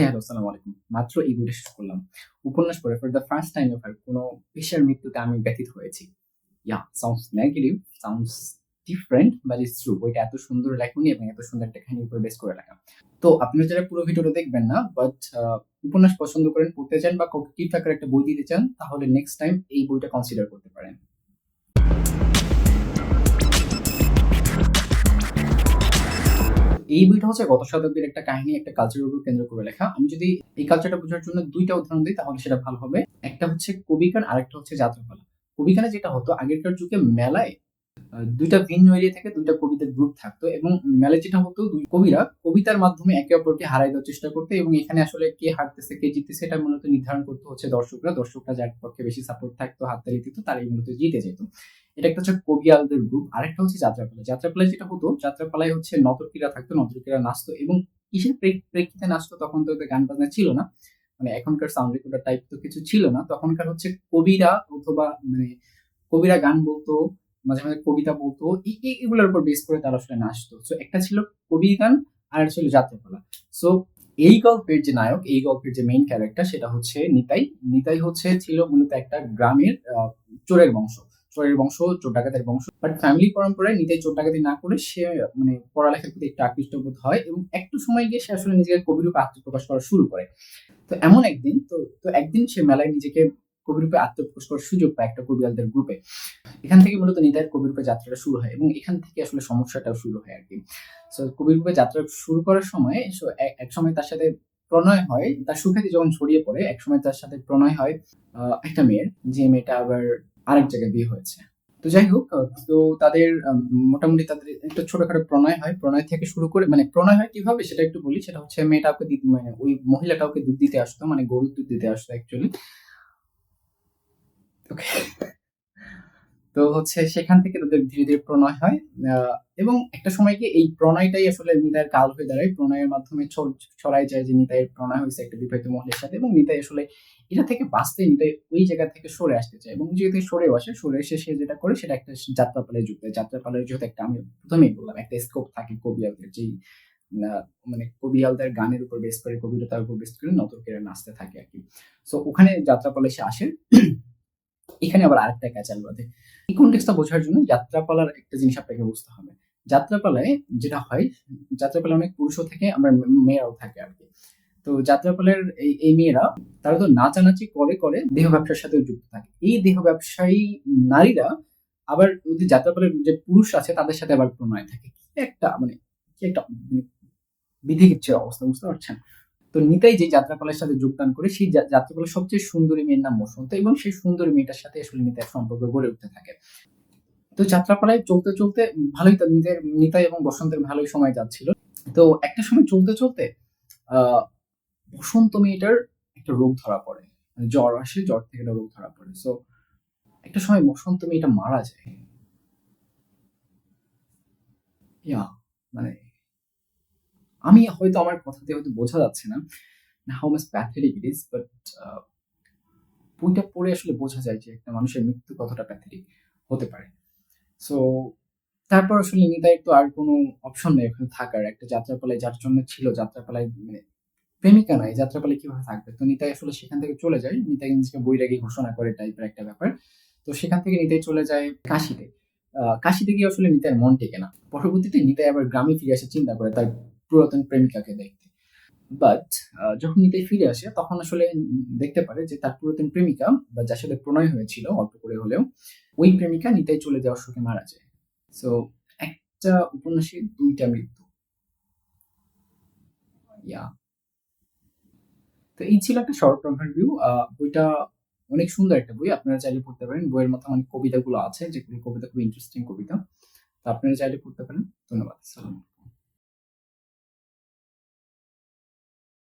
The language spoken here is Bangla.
হ্যাঁ। হ্যালো আসসালামু আলাইকুম। মাত্র এই বইটা শেষ করলাম। উপন্যাস পড়ে for the first time ever কোনো পেশার মৃত্যুতে আমি ব্যথিত হয়েছি। Yeah sounds negative sounds different but it's true বইটা এত সুন্দর লেখনি এবং এত সুন্দর একটা কাহিনীর উপর বেস করে লেখা তো আপনারা যারা পুরো ভিডিওটা দেখবেন না বাট উপন্যাস পছন্দ করেন, পড়তে চান বা কিপ আকারে একটা বই দিতে চান, তাহলে নেক্সট টাইম এই বইটা কনসিডার করতে পারেন। এই বইটা হচ্ছে গত শতাব্দীর একটা কাহিনী, একটা কালচারের উপর কেন্দ্র করে লেখা। আমি যদি এই কালচারটা বোঝার জন্য দুইটা উদাহরণ দিই, তাহলে সেটা ভালো হবে। একটা হচ্ছে কবিগান আরেকটা হচ্ছে যাত্রাপালা। কবিগানে যেটা হতো, আগেরকার যুগে মেলায় দুইটা ভিন্ন এরিয়া থেকে দুইটা কবিতার গ্রুপ থাকতো এবং মেলায় যেটা হতো, দুই কবিরা কবিতার মাধ্যমে একে অপরকে হারাই দেওয়ার চেষ্টা করতো এবং এখানে আসলে কে হারতেছে, কে জিততেছে এটা মূলত নির্ধারণ করতে হচ্ছে দর্শকরা। দর্শকরা যার পক্ষে বেশি সাপোর্ট থাকতো, হাততালি দিত, তারাই মূলত জিতে যেত। এটা একটা হচ্ছে কবিয়ালদের গ্রুপ আরেকটা হচ্ছে যাত্রাপালা। যাত্রাপালায় যেটা হতো, যাত্রাপালায় হচ্ছে নতরকিরা থাকতো নতরকিরা নাচতো এবং কিসের প্রেক্ষিতে নাচতো তখন তো গান বাজনা ছিল না। মানে এখনকার সাউন্ড রেকর্ডার টাইপ তো কিছু ছিল না। তখনকার হচ্ছে কবিরা অথবা মানে কবিরা গান বলতো, মাঝে মাঝে কবিতা বলতো এগুলোর উপর বেস করে তারা আসলে নাচতো। সো একটা ছিল কবি গান, আর ছিল যাত্রাপালা। সো এই গল্পের যে নায়ক, এই গল্পের যে মেইন ক্যারেক্টার সেটা হচ্ছে নিতাই। নিতাই হচ্ছে ছিল মূলত একটা গ্রামের চোরের বংশ। চোরের বংশ, চোর ডাকাতের বংশ। বাট ফ্যামিলি পরম্পরায় নিতাই চোর ডাকাতি না করে সে মানে পড়ালেখার প্রতি একটু আকৃষ্ট বোধ হয় এবং একটু সময় গিয়ে সে আসলে নিজেকে কবিরূপে আত্মপ্রকাশ করা শুরু করে। তো এমন একদিন, তো তো একদিন সে মেলায় নিজেকে কবিরূপে আত্মপ্রকাশ করার সুযোগ পায় একটা কবিয়ালদের গ্রুপে। এখান থেকে মূলত নিতাইয়ের কবিরূপে যাত্রাটা শুরু হয় এবং এখান থেকে আসলে সমস্যাটাও শুরু হয় আর কি সো কবিরূপে যাত্রা শুরু করার সময় এক- সময় তার সাথে প্রণয় হয়। তার সুখ্যাতি যখন ছড়িয়ে পড়ে, এক সময় তার সাথে প্রণয় হয় একটা মেয়ের, যে মেয়েটা আবার আরেক জায়গায় বিয়ে হয়েছে। তো যাই হোক তো তাদের মোটামুটি তাদের একটা ছোটখাটো প্রণয় হয়। প্রণয় থেকে শুরু করে মানে প্রণয় হয় কীভাবে সেটা একটু বলি, সেটা হচ্ছে মেয়েটা ওকে মানে ওই মহিলাটা ওকে দুধ দিতে আসতো মানে গরুর দুধ দিতে আসতো অ্যাকচুয়ালি ওকে তো হচ্ছে সেখান থেকে তাদের ধীরে ধীরে প্রণয় হয় এবং একটা সময় গিয়ে এই প্রণয়টাই আসলে নিতাইয়ের কাল হয়ে দাঁড়ায়। প্রণয়ের মাধ্যমে ছড়- ছড়াই যায় যে নিতাইয়ের প্রণয় হয়েছে একটা বিবাহিত মহিলার সাথে, এবং নিতাই আসলে এটা থেকে বাঁচতে নিতাই ওই জায়গা থেকে সরে আসতে চায়, এবং যেহেতু সরেও আসে, সরে এসে সে যেটা করে সেটা একটা যাত্রাপালায় যুক্ত হয়। যাত্রাপালায় যেহেতু একটা আমি প্রথমেই বললাম, একটা স্কোপ থাকে কবি কবিয়ালদের যেই মানে কবিয়ালদের গানের উপর বেস করে কবিতার উপর বেস করে নতরকেরা নাচতে থাকে আর কি। সো ওখানে যাত্রাপালায় সে আসে এখানে আবার আরেকটা ক্যাচাল বাঁধে এই কন্টেক্সটা বোঝার জন্য যাত্রাপালার একটা জিনিস আপনাকে বুঝতে হবে। যাত্রাপালায় যেটা হয়, যাত্রাপালায় অনেক পুরুষও থাকে আবার মে- মেয়েরাও থাকে আর কি। তো যাত্রাপালের এই এই মেয়েরা, তারা তো নাচানাচি করে করে দেহ ব্যবসার সাথে যুক্ত থাকে। এই দেহ ব্যবসায়ী নারীরা আবার ওদের যাত্রাপালের যে পুরুষ আছে, তাদের সাথে আবার প্রণয় থাকে। কি একটা মানে কি একটা মানে বিধিকিচ্ছের অবস্থা, বুঝতে পারছেন? তো নিতাই যে যাত্রাপালের সাথে যোগদান করে, সেই যাত্রাপালের সবচেয়ে সুন্দরী মেয়ের নাম বসন্ত এবং সেই সুন্দরী মেয়েটার সাথে আসলে নিতাইয়ের সম্পর্ক গড়ে উঠতে থাকে। তো যাত্রাপালায় চলতে চলতে ভালোই নিজের নিতাই এবং বসন্তের ভালোই সময় যাচ্ছিল। তো একটা সময় চলতে চলতে বসন্ত মেয়েটার একটা রোগ ধরা পড়ে। মানে জ্বর আসে, জ্বর থেকে রোগ ধরা পড়ে। সো একটা সময় বসন্ত মেয়েটা মারা যায়। মানে আমি হয়তো আমার কথা দিয়ে হয়তো বোঝা যাচ্ছে না how much pathetic it is but বইটা পড়ে আসলে বোঝা যায় যে একটা মানুষের মৃত্যু কতটা প্যাথেটিক হতে পারে। সো তারপর আসলে নিতাইয়ের তো আর কোনো অপশন নেই ওখানে থাকার। একটা যাত্রাপালায় যার জন্য ছিল, যাত্রাপালায় মানে প্রেমিকা নয়, যাত্রাপালায় কীভাবে থাকবে? তো নিতাই আসলে সেখান থেকে চলে যায়। নিতাই নিজেকে বৈরাগী ঘোষণা করে টাইপের একটা ব্যাপার। তো সেখান থেকে নিতাই চলে যায় কাশিতে। কাশিতে গিয়ে আসলে নিতাইয়ের মন টেকে না। পরবর্তীতে নিতাই আবার গ্রামে ফিরে আসে চিন্তা করে তার পুরাতন প্রেমিকাকে দেখতে। বাট যখন নিতাই ফিরে আসে, তখন আসলে দেখতে পারে যে তার পুরাতন প্রেমিকা বা যার সাথে প্রণয় হয়েছিল, অল্প করে হলেও, ওই প্রেমিকা নিতাই চলে যাওয়ার শোকে মারা যায়। সো একটা উপন্যাসে দুইটা মৃত্যু। ইয়া তো এই ছিল একটা শর্ট ওভারভিউ বইটা অনেক সুন্দর একটা বই। আপনারা চাইলে পড়তে পারেন। বইয়ের মধ্যে অনেক কবিতাগুলো আছে, যেগুলো কবিতা খুব ইন্টারেস্টিং কবিতা। তো আপনারা চাইলে পড়তে পারেন। ধন্যবাদ। আসসালাম